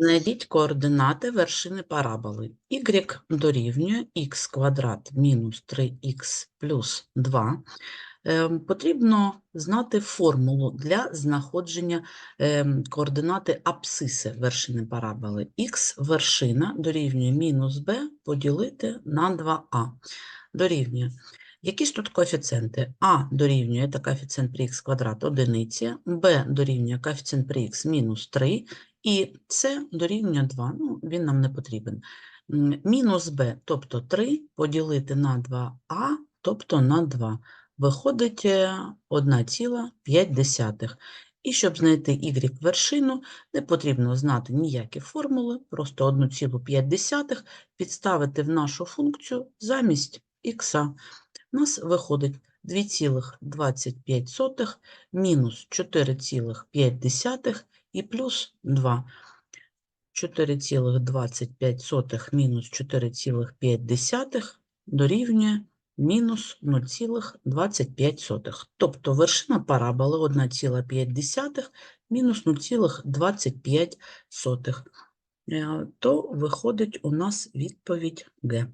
Знайдіть координати вершини параболи. y дорівнює х квадрат мінус 3х плюс 2. Ем, Потрібно знати формулу для знаходження ем, координати абсциси вершини параболи. х вершина дорівнює мінус b поділити на 2а. Дорівнює. Які ж тут коефіцієнти? А дорівнює це коефіцієнт при х квадрат одиниці, b дорівнює коефіцієнт при х мінус 3, і це дорівнює 2, ну, він нам не потрібен. Мінус b, тобто 3, поділити на 2а, тобто на 2. Виходить е, 1,5. І щоб знайти y вершину, не потрібно знати ніякі формули, просто 1,5 підставити в нашу функцію замість х. У нас виходить 2,25 мінус 4,5 і плюс 2. 4,25 мінус 4,5 дорівнює мінус 0,25. Тобто вершина параболи 1,5 мінус 0,25. Е, То виходить у нас відповідь Г.